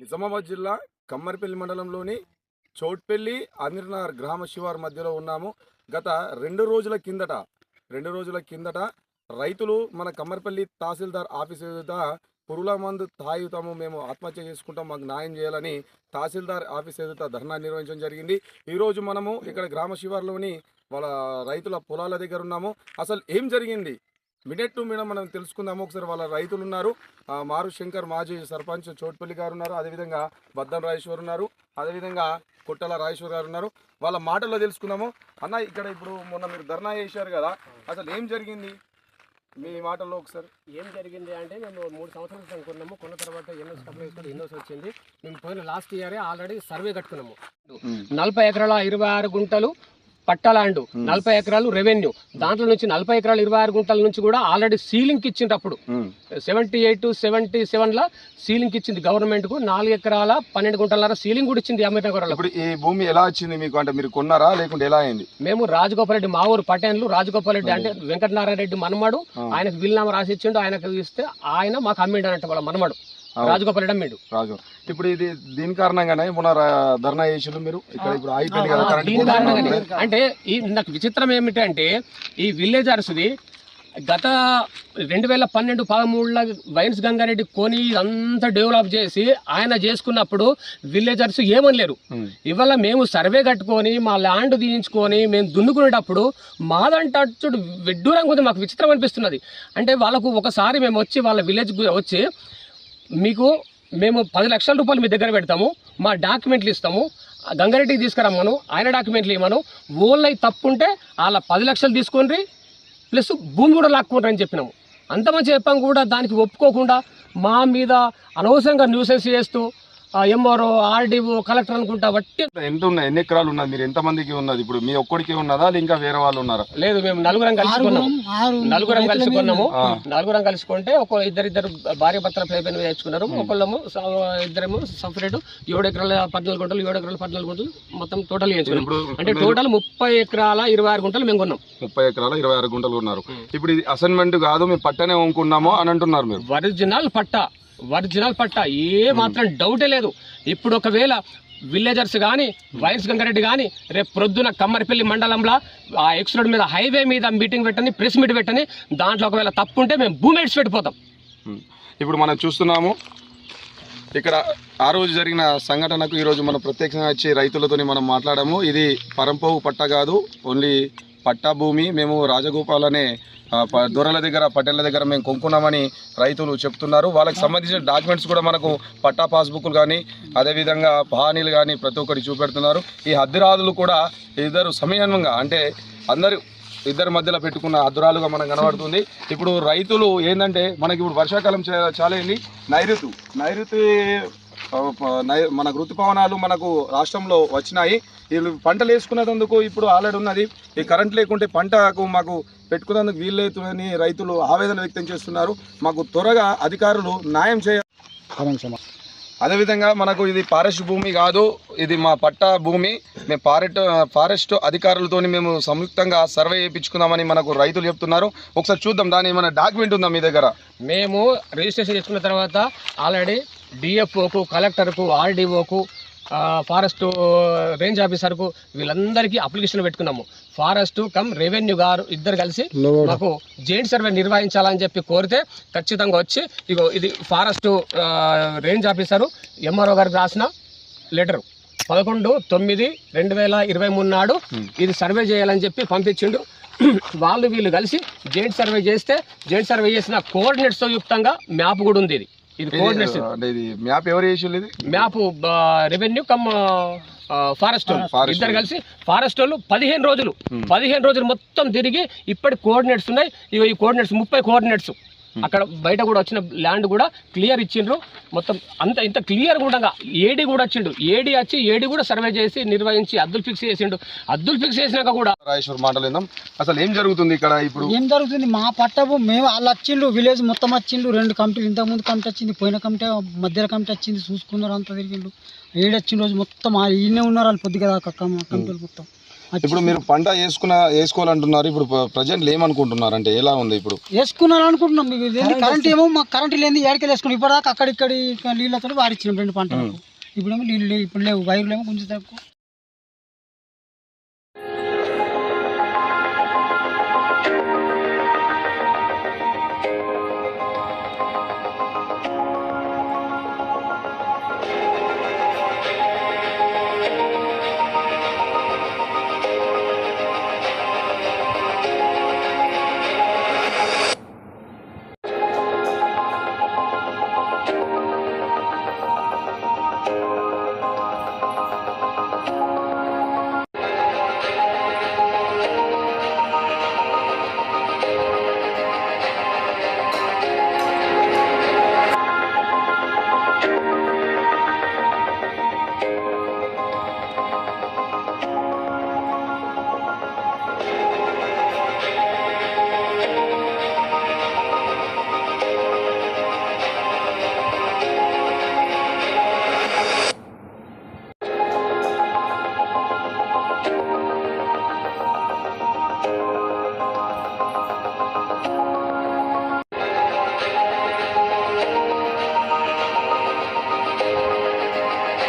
నిజామాబాద్ జిల్లా కమ్మరిపల్లి మండలంలోని చౌట్పల్లి అమీర్నగర్ గ్రామ శివార్ మధ్యలో ఉన్నాము. గత రెండు రోజుల కిందట రెండు రోజుల కిందట రైతులు మన కమ్మరిపల్లి తహసీల్దార్ ఆఫీస్ ఎదుట పురుగుల మందు తాగుతాము మేము ఆత్మహత్య చేసుకుంటాం మాకు న్యాయం చేయాలని తహసీల్దార్ ఆఫీస్ ఎదుట ధర్నా నిర్వహించడం జరిగింది. ఈరోజు మనము ఇక్కడ గ్రామ శివార్లోని వాళ్ళ రైతుల పొలాల దగ్గర ఉన్నాము. అసలు ఏం జరిగింది? మినిట్ టు మినిట్ మనం తెలుసుకుందాము. ఒకసారి వాళ్ళ రైతులు ఉన్నారు. ఆ, మారు శంకర్ మాజీ సర్పంచ్ చోట్పల్లి గారు ఉన్నారు. అదేవిధంగా బద్దం రాజేశ్వర్ ఉన్నారు. అదేవిధంగా కొట్టల రాజేశ్వర్ గారు ఉన్నారు. వాళ్ళ మాటల్లో తెలుసుకుందాము. అన్న ఇక్కడ ఇప్పుడు మొన్న మీరు ధర్నా చేశారు కదా అసలు ఏం జరిగింది? మీ మాటల్లో ఒకసారి. ఏం జరిగింది అంటే మేము మూడు సంవత్సరాల క్రితం కొన్నాము. కొన్న తర్వాత ఎన్ఎస్ అప్లై చేసుకుంటే ఎన్ఎస్ వచ్చింది. మేము పోయిన లాస్ట్ ఇయరే ఆల్రెడీ సర్వే కట్టుకున్నాము. నలభై ఎకరాల ఇరవై ఆరు గుంటలు పట్టా ల్యాండ్ నలభై ఎకరాలు రెవెన్యూ. దాంట్లో నుంచి నలభై ఎకరాలు ఇరవై ఆరు గుంటల నుంచి కూడా ఆల్రెడీ సీలింగ్ ఇచ్చింటప్పుడు సెవెంటీ ఎయిట్ సెవెంటీ సెవెన్ లా సీలింగ్ ఇచ్చింది గవర్నమెంట్కు నాలుగు ఎకరాల పన్నెండు గుంటల సీలింగ్ కూడా ఇచ్చింది అమీర్నగర్ ఇప్పుడు ఈ భూమి ఎలా వచ్చింది మీకు? అంటే మీరు కొన్నారా? లేకుంటే ఎలా అయింది? మేము రాజగోపాల్ రెడ్డి మా ఊరు పటేన్లు రాజగోపాల్ రెడ్డి అంటే వెంకటనారాయణ రెడ్డి మనమడు. ఆయనకు వీలునామా రాసి ఇచ్చిండు. ఆయనకు ఇస్తే ఆయన మాకు అమ్మిండు అన్నట్టు వాళ్ళ మనమడు. రాజగోపాల్ రెడ్డి అమ్మిండు. రాజు. ఇప్పుడు ఇది దీని కారణంగానే మొన్న రా- ధర్నా చేసిండు మీరు? ఇక్కడ ఇప్పుడు అయిపోయింది కదా కరెంట్ దీని కారణంగానే. అంటే ఈ నాకు విచిత్రం ఏమిటంటే ఈ విలేజర్స్ది గత రెండు వేల పన్నెండు పదమూడులో వైన్స్ గంగారెడ్డి కొని ఇదంతా డెవలప్ చేసి ఆయన చేసుకున్నప్పుడు విలేజర్స్ ఏమనలేరు ఉమ్. ఇవాళ మేము సర్వే కట్టుకొని మా ల్యాండ్ తీయించుకొని మేము దున్నుకునేటప్పుడు మాదంటే చూడు విడ్డూరంగా ఉంది మాకు విచిత్రం అనిపిస్తున్నది. అంటే వాళ్ళకు ఒకసారి మేము వచ్చి వాళ్ళ విలేజ్ వచ్చి మీకు మేము పది లక్షల రూపాయలు మీ దగ్గర పెడతాము మా డాక్యుమెంట్లు ఇస్తాము గంగారెడ్డికి తీసుకురమ్మను ఆయన డాక్యుమెంట్లు ఇవ్వను ఓన్లై తప్పుంటే వాళ్ళ పది లక్షలు తీసుకొని ప్లస్ భూమి కూడా లాక్కుంటారని చెప్పినాము. అంత మంచి చెప్పాం కూడా దానికి ఒప్పుకోకుండా మా మీద అనవసరంగా న్యూసెన్స్ చేస్తూ ఎంఆర్ఓ ఆర్డీఓ కలెక్టర్ అనుకుంటా బట్టి. ఎంత ఉన్నాయి? ఎన్ని ఎకరాలు ఉన్నది మీరు ఎంత మందికి ఉన్నది? ఇప్పుడు మీ ఒక్కడికి ఉన్నదా? ఇంకా వేరే వాళ్ళు ఉన్నారా? లేదు మేము నలుగురం కలుసుకున్నాము నలుగురం కలుసుకున్నాము. నలుగురం కలుసుకుంటే ఒక ఇద్దరిద్దరు భార్య భర్తల పేరు తెచ్చుకున్నారు. ఒకళ్ళము ఇద్దరేమో సపరేట్ ఏడు ఎకరాల పద్నాలుగు గుంటలు ఏడు ఎకరాల పద్నాలుగు గుంటలు మొత్తం టోటల్ చేయించుకున్నాం. ఇప్పుడు అంటే టోటల్ ముప్పై ఎకరాల ఇరవై ఆరు గుంటలు మేము కొన్నాం. ముప్పై ఎకరాలు ఇరవై ఆరు గుంటలు ఉన్నారు. ఇప్పుడు ఇది అసైన్మెంట్ కాదు మేము పట్టనే కొనుక్కున్నాము అని అంటున్నారు మీరు. ఒరిజినల్ పట్ట. ఒరిజినల్ పట్ట ఏ మాత్రం డౌటే లేదు. ఇప్పుడు ఒకవేళ విలేజర్స్ కానీ వైఎస్ గంగారెడ్డి కానీ రేపు ప్రొద్దున కమ్మరిపల్లి మండలంలో ఆ ఎక్స్ రోడ్ మీద హైవే మీద మీటింగ్ పెట్టని ప్రెస్ మీట్ పెట్టని దాంట్లో ఒకవేళ తప్పు ఉంటే మేము భూమి పెట్టిపోతాం. ఇప్పుడు మనం చూస్తున్నాము ఇక్కడ ఆ రోజు జరిగిన సంఘటనకు ఈరోజు మనం ప్రత్యక్షంగా వచ్చి రైతులతోని మనం మాట్లాడాము. ఇది పరంపోవు పట్ట కాదు ఓన్లీ పట్టా భూమి. మేము రాజగోపాల్ అనే దొరల దగ్గర పటేళ్ళ దగ్గర మేము కొనుక్కున్నామని రైతులు చెప్తున్నారు. వాళ్ళకి సంబంధించిన డాక్యుమెంట్స్ కూడా మనకు పట్టా పాస్బుక్లు కానీ అదేవిధంగా పహానీలు కానీ ప్రతి ఒక్కటి చూపెడుతున్నారు. ఈ హద్దురాదులు కూడా ఇద్దరు సమయంగా అంటే అందరూ ఇద్దరి మధ్యలో పెట్టుకున్న అద్దురాలుగా మనకు కనబడుతుంది. ఇప్పుడు రైతులు ఏంటంటే మనకి ఇప్పుడు వర్షాకాలం చాలా ఏంటి నైరుతు నైరుతి మనకు ఋతుపవనాలు మనకు రాష్ట్రంలో వచ్చినాయి. వీళ్ళు పంటలు వేసుకునేందుకు ఇప్పుడు ఆల్రెడీ ఉన్నది. ఈ కరెంట్ లేకుంటే పంటకు మాకు పెట్టుకునేందుకు వీల్లేదని రైతులు ఆవేదన వ్యక్తం చేస్తున్నారు. మాకు త్వరగా అధికారులు న్యాయం చేయ అదేవిధంగా మనకు ఇది ఫారెస్ట్ భూమి కాదు ఇది మా పట్టా భూమి. మేము ఫారెస్ట్ ఫారెస్ట్ అధికారులతోని మేము సంయుక్తంగా సర్వే చేయించుకుందామని మనకు రైతులు చెప్తున్నారు. ఒకసారి చూద్దాం దాని ఏమైనా డాక్యుమెంట్ ఉందా మీ దగ్గర? మేము రిజిస్ట్రేషన్ చేసుకున్న తర్వాత ఆల్రెడీ డిఎఫ్ఓకు కలెక్టర్కు ఆర్డీఓకు ఫారెస్ట్ రేంజ్ ఆఫీసర్కు వీళ్ళందరికీ అప్లికేషన్ పెట్టుకున్నాము. ఫారెస్ట్ కమ్ రెవెన్యూ గారు ఇద్దరు కలిసి మాకు జెయింట్ సర్వే నిర్వహించాలని చెప్పి కోరితే ఖచ్చితంగా వచ్చి ఇగో ఇది ఫారెస్ట్ రేంజ్ ఆఫీసరు ఎంఆర్ఓ గారికి రాసిన లెటర్. పదకొండు తొమ్మిది రెండు వేల ఇరవై మూడు నాడు ఇది సర్వే చేయాలని చెప్పి పంపించిండు. వాళ్ళు వీళ్ళు కలిసి జెయింట్ సర్వే చేస్తే జెయింట్ సర్వే చేసిన కోఆర్డినేట్స్తో యుక్తంగా మ్యాప్ కూడా ఉంది ఇది. ఇది కోఆర్డినేట్స్ ఇది, అంటే ఇది మ్యాప్ ఎవరు చేసి ఇది మ్యాప్ రెవెన్యూ కమ్ ఫారెస్ట్. ఇద్దరు కలిసి ఫారెస్ట్ వాళ్ళు పదిహేను రోజులు. పదిహేను రోజులు మొత్తం తిరిగి ఇప్పటి కోఆర్డినేట్స్ ఉన్నాయి. ఈ కోఆర్డినేట్స్ ముప్పై కోఆర్డినేట్స్ అక్కడ బయట కూడా వచ్చిన ల్యాండ్ కూడా క్లియర్ ఇచ్చిండ్రు. మొత్తం అంత ఇంత క్లియర్ కూడా ఏడీ కూడా వచ్చిండు. ఏడీ వచ్చి ఏడీ కూడా సర్వే చేసి నిర్వహించి అద్దులు ఫిక్స్ చేసిండు. అద్దులు ఫిక్స్ చేసినాక కూడా రాజేశ్వర్ మాటలు అసలు ఏం జరుగుతుంది ఇక్కడ ఇప్పుడు? ఏం జరుగుతుంది? మా పట్టపు మేము వాళ్ళు వచ్చిండు విలేజ్ మొత్తం వచ్చిండు రెండు కమిటీలు ఇంతకుముందు కమిటీ వచ్చింది పోయిన కమిటీ మధ్యలో కమిటీ వచ్చింది చూసుకున్నారు అంతా తిరిగిండు ఏడొచ్చిన రోజు మొత్తం ఆ ఈయనే ఉన్నారు వాళ్ళు పొద్దుగా కమిటీలు మొత్తం. ఇప్పుడు మీరు పంట వేసుకున్న వేసుకోవాలంటున్నారు. ఇప్పుడు ప్రజెంట్ ఏమనుకుంటున్నారు అంటే ఎలా ఉంది ఇప్పుడు? వేసుకున్నాను అనుకుంటున్నాం మీకు కరెంట్ ఏమో మాకు కరెంట్ లేని ఏడికెళ్ళి వేసుకున్నాం. ఇప్పటిదాకా అక్కడిక్కడి నీళ్ళతో వాడిచ్చినాం రెండు పంటలకు ఇప్పుడేమో నీళ్ళు ఇప్పుడు లేవు వైర్లు ఏమో కొంచెం తక్కువ.